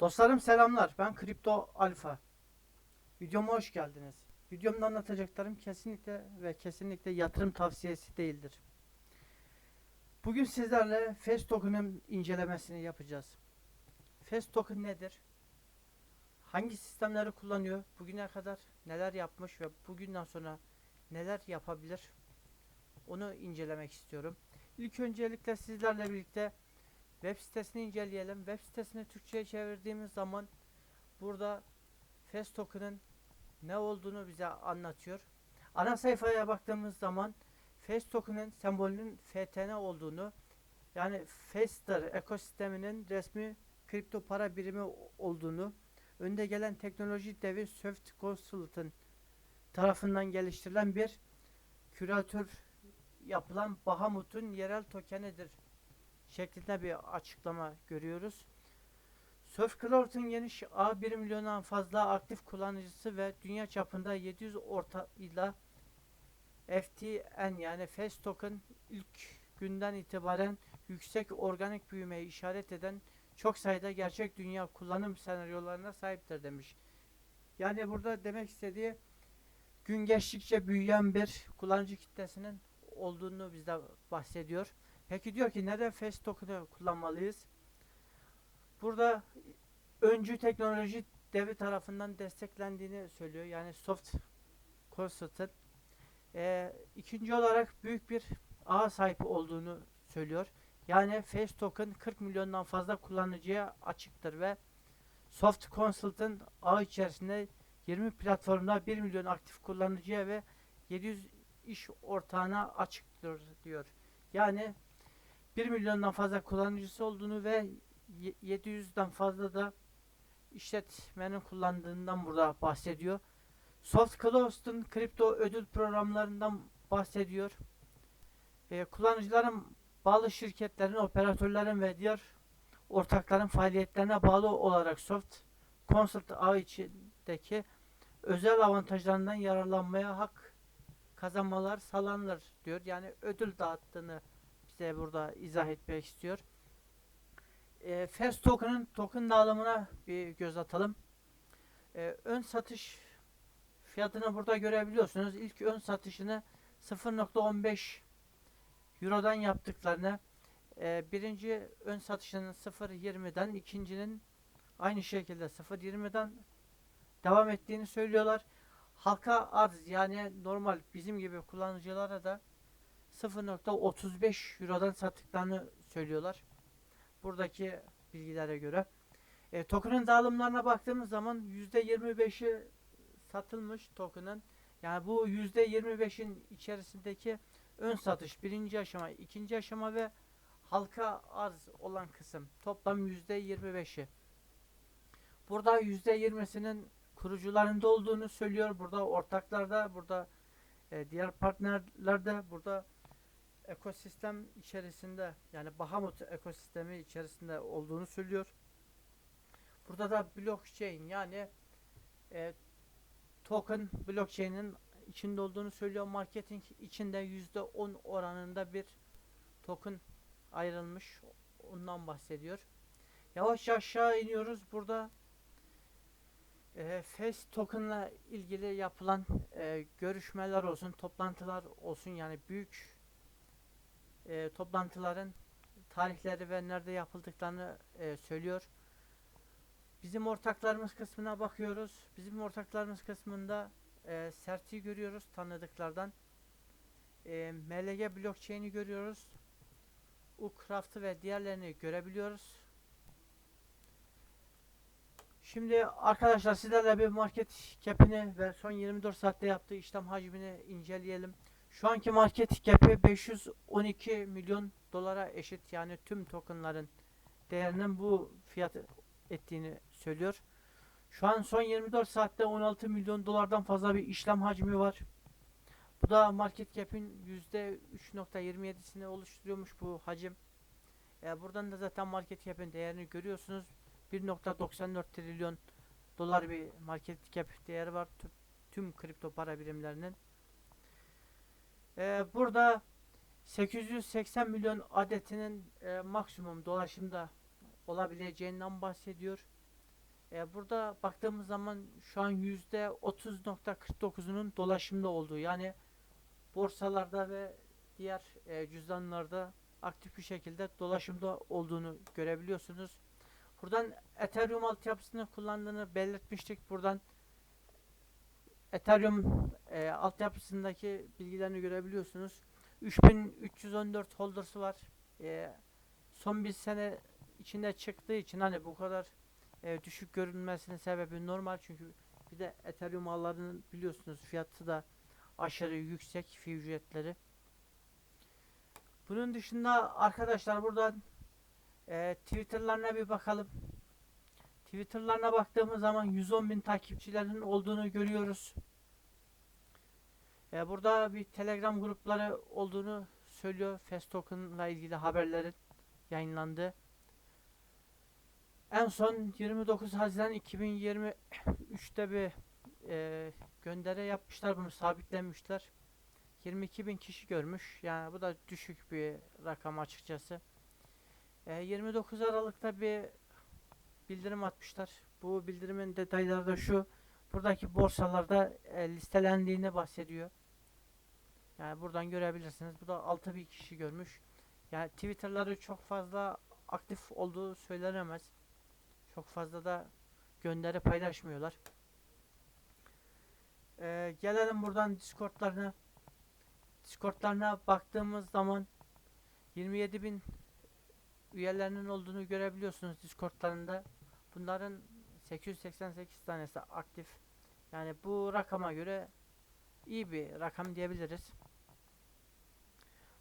Dostlarım selamlar. Ben Kripto Alfa. Videoma hoş geldiniz. Videomda anlatacaklarım kesinlikle ve kesinlikle yatırım tavsiyesi değildir. Bugün sizlerle FES token'ın incelemesini yapacağız. FES token nedir? Hangi sistemleri kullanıyor? Bugüne kadar neler yapmış ve bugünden sonra neler yapabilir? Onu incelemek istiyorum. İlk öncelikle sizlerle birlikte Web sitesini inceleyelim. Web sitesini Türkçe'ye çevirdiğimiz zaman burada FES token'ın ne olduğunu bize anlatıyor. Ana sayfaya baktığımız zaman FES token'ın sembolünün FTN olduğunu yani Fester ekosisteminin resmi kripto para birimi olduğunu önde gelen teknoloji devi Swift Consultant tarafından geliştirilen bir küratör yapılan Bahamut'un yerel tokenidir şeklinde bir açıklama görüyoruz. Surf geniş ağ 1 milyondan fazla aktif kullanıcısı ve dünya çapında 700 orta ile FTN yani Fast Token ilk günden itibaren yüksek organik büyümeyi işaret eden çok sayıda gerçek dünya kullanım senaryolarına sahiptir demiş. Yani burada demek istediği gün geçtikçe büyüyen bir kullanıcı kitlesinin olduğunu bizde bahsediyor. Peki diyor ki neden Fast Token'ı kullanmalıyız? Burada öncü teknoloji devi tarafından desteklendiğini söylüyor. Yani Soft Consultant. Ee, ikinci olarak büyük bir ağ sahip olduğunu söylüyor. Yani Face Token 40 milyondan fazla kullanıcıya açıktır ve Soft Consultant ağ içerisinde 20 platformda 1 milyon aktif kullanıcıya ve 700 iş ortağına açıktır diyor. Yani 1 milyondan fazla kullanıcısı olduğunu ve 700'den fazla da işletmenin kullandığından burada bahsediyor. Soft kripto ödül programlarından bahsediyor. Ee, kullanıcıların bağlı şirketlerin, operatörlerin ve diğer ortakların faaliyetlerine bağlı olarak Soft Consult ağ içindeki özel avantajlarından yararlanmaya hak kazanmalar sağlanır diyor. Yani ödül dağıttığını bize burada izah etmek istiyor. E, Fast Token'ın token dağılımına bir göz atalım. E, ön satış fiyatını burada görebiliyorsunuz. İlk ön satışını 0.15 Euro'dan yaptıklarını e, birinci ön satışının 0.20'den ikincinin aynı şekilde 0.20'den devam ettiğini söylüyorlar. Halka arz yani normal bizim gibi kullanıcılara da 0.35 Euro'dan sattıklarını söylüyorlar. Buradaki bilgilere göre. E, token'ın dağılımlarına baktığımız zaman %25'i satılmış token'ın. Yani bu %25'in içerisindeki ön satış birinci aşama, ikinci aşama ve halka arz olan kısım toplam %25'i. Burada %20'sinin kurucularında olduğunu söylüyor. Burada ortaklarda, burada e, diğer partnerlerde, burada ekosistem içerisinde yani Bahamut ekosistemi içerisinde olduğunu söylüyor. Burada da blockchain yani e, token blockchain'in içinde olduğunu söylüyor. Marketing içinde yüzde on oranında bir token ayrılmış. Ondan bahsediyor. Yavaş aşağı iniyoruz. Burada e, Face token'la ilgili yapılan e, görüşmeler olsun, toplantılar olsun yani büyük e, toplantıların tarihleri ve nerede yapıldıklarını e, söylüyor. Bizim ortaklarımız kısmına bakıyoruz. Bizim ortaklarımız kısmında e, Sert'i görüyoruz tanıdıklardan. E, MLG blockchain'i görüyoruz. Ucraft'ı ve diğerlerini görebiliyoruz. Şimdi arkadaşlar sizlerle bir market cap'ini ve son 24 saatte yaptığı işlem hacmini inceleyelim. Şu anki market cap'i 512 milyon dolara eşit. Yani tüm tokenların değerinin bu fiyat ettiğini söylüyor. Şu an son 24 saatte 16 milyon dolardan fazla bir işlem hacmi var. Bu da market cap'in %3.27'sini oluşturuyormuş bu hacim. E, buradan da zaten market cap'in değerini görüyorsunuz. 1.94 trilyon dolar bir market cap değeri var tüm, tüm kripto para birimlerinin. Ee, burada 880 milyon adetinin e, maksimum dolaşımda olabileceğinden bahsediyor. E, burada baktığımız zaman şu an %30.49'unun dolaşımda olduğu yani borsalarda ve diğer e, cüzdanlarda aktif bir şekilde dolaşımda olduğunu görebiliyorsunuz. Buradan Ethereum altyapısını kullandığını belirtmiştik. Buradan Ethereum e, altyapısındaki bilgilerini görebiliyorsunuz. 3314 holder'sı var. E, son bir sene içinde çıktığı için hani bu kadar e, düşük görünmesinin sebebi normal çünkü bir de Ethereum ağlarının biliyorsunuz fiyatı da aşırı yüksek fi ücretleri. Bunun dışında arkadaşlar buradan e, Twitter'larına bir bakalım. Twitter'larına baktığımız zaman 110 bin takipçilerinin olduğunu görüyoruz. E, burada bir Telegram grupları olduğunu söylüyor. Fast Token'la ilgili haberlerin yayınlandığı. En son 29 Haziran 2023'te bir e, gönderi yapmışlar bunu sabitlemişler. 22 bin kişi görmüş. Yani bu da düşük bir rakam açıkçası. E, 29 Aralık'ta bir bildirim atmışlar. Bu bildirimin detayları da şu. Buradaki borsalarda e, listelendiğini bahsediyor. Yani buradan görebilirsiniz. Bu da 6 bin kişi görmüş. Yani Twitter'ları çok fazla aktif olduğu söylenemez. Çok fazla da gönderi paylaşmıyorlar. Ee, gelelim buradan Discord'larına. Discord'larına baktığımız zaman 27 bin üyelerinin olduğunu görebiliyorsunuz Discord'larında. Bunların 888 tanesi aktif. Yani bu rakama göre iyi bir rakam diyebiliriz.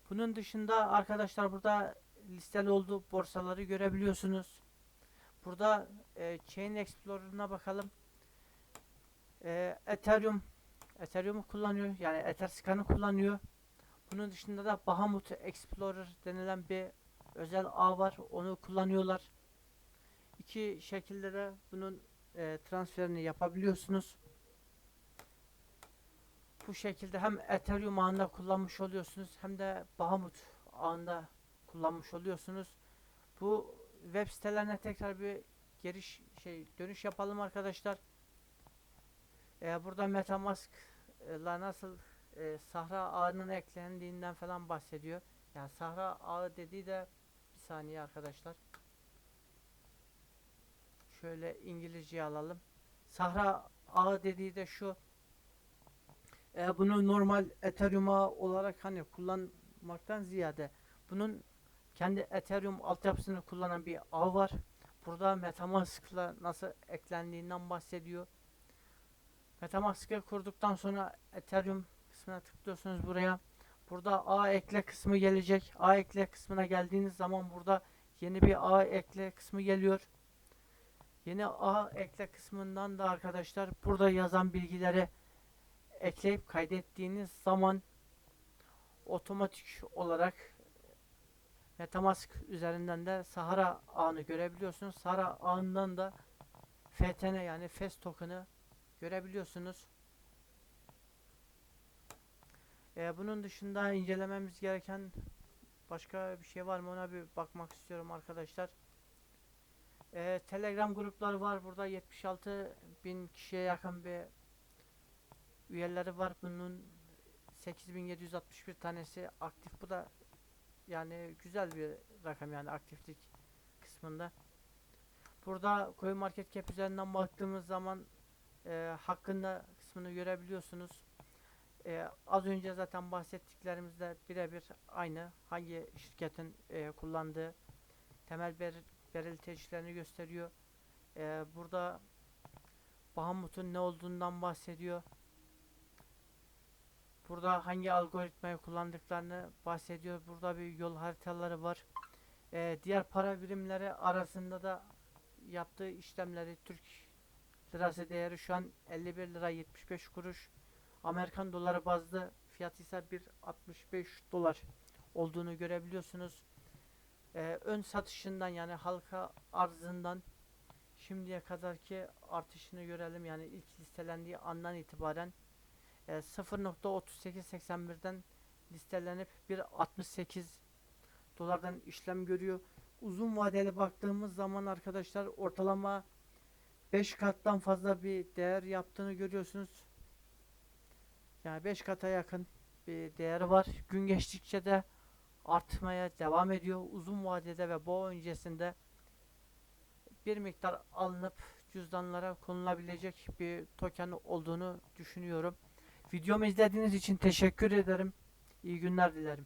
Bunun dışında arkadaşlar burada listeli olduğu borsaları görebiliyorsunuz. Burada e, Chain Explorer'ına bakalım. E, Ethereum Ethereum'u kullanıyor. Yani Etherscan'ı kullanıyor. Bunun dışında da Bahamut Explorer denilen bir özel ağ var. Onu kullanıyorlar. İki şekilde de bunun e, transferini yapabiliyorsunuz. Bu şekilde hem Ethereum ağında kullanmış oluyorsunuz hem de Bahamut ağında kullanmış oluyorsunuz. Bu web sitelerine tekrar bir giriş şey dönüş yapalım arkadaşlar. Ee, burada MetaMask'la nasıl e, Sahra ağının eklendiğinden falan bahsediyor. Yani Sahra ağı dediği de bir saniye arkadaşlar. Şöyle İngilizce alalım. Sahra ağı dediği de şu. E, bunu normal Ethereum ağı olarak hani kullanmaktan ziyade bunun kendi Ethereum altyapısını kullanan bir ağ var. Burada Metamask'la nasıl eklendiğinden bahsediyor. Metamask'ı kurduktan sonra Ethereum kısmına tıklıyorsunuz buraya. Burada ağ ekle kısmı gelecek. Ağ ekle kısmına geldiğiniz zaman burada yeni bir ağ ekle kısmı geliyor. Yeni ağ ekle kısmından da arkadaşlar burada yazan bilgileri ekleyip kaydettiğiniz zaman otomatik olarak Metamask üzerinden de Sahara ağını görebiliyorsunuz. Sahara ağından da FTN yani FES token'ı görebiliyorsunuz. Ee, bunun dışında incelememiz gereken başka bir şey var mı ona bir bakmak istiyorum arkadaşlar. Ee, Telegram grupları var. Burada 76 bin kişiye yakın bir üyeleri var. Bunun 8761 tanesi aktif. Bu da yani güzel bir rakam yani aktiflik kısmında. Burada Coin Market Cap üzerinden baktığımız zaman e, hakkında kısmını görebiliyorsunuz. E, az önce zaten bahsettiklerimizde birebir aynı hangi şirketin e, kullandığı temel ber belirticilerini gösteriyor. E, burada Bahamut'un ne olduğundan bahsediyor. Burada hangi algoritmayı kullandıklarını bahsediyor. Burada bir yol haritaları var. Ee, diğer para birimleri arasında da yaptığı işlemleri Türk lirası değeri şu an 51 lira 75 kuruş. Amerikan doları bazlı fiyatı ise 1.65 dolar olduğunu görebiliyorsunuz. Ee, ön satışından yani halka arzından şimdiye kadarki artışını görelim. Yani ilk listelendiği andan itibaren e, 0.3881'den listelenip 1.68 dolardan işlem görüyor. Uzun vadeli baktığımız zaman arkadaşlar ortalama 5 kattan fazla bir değer yaptığını görüyorsunuz. Yani 5 kata yakın bir değeri var. Gün geçtikçe de artmaya devam ediyor. Uzun vadede ve bu öncesinde bir miktar alınıp cüzdanlara konulabilecek bir token olduğunu düşünüyorum. Videomu izlediğiniz için teşekkür ederim. İyi günler dilerim.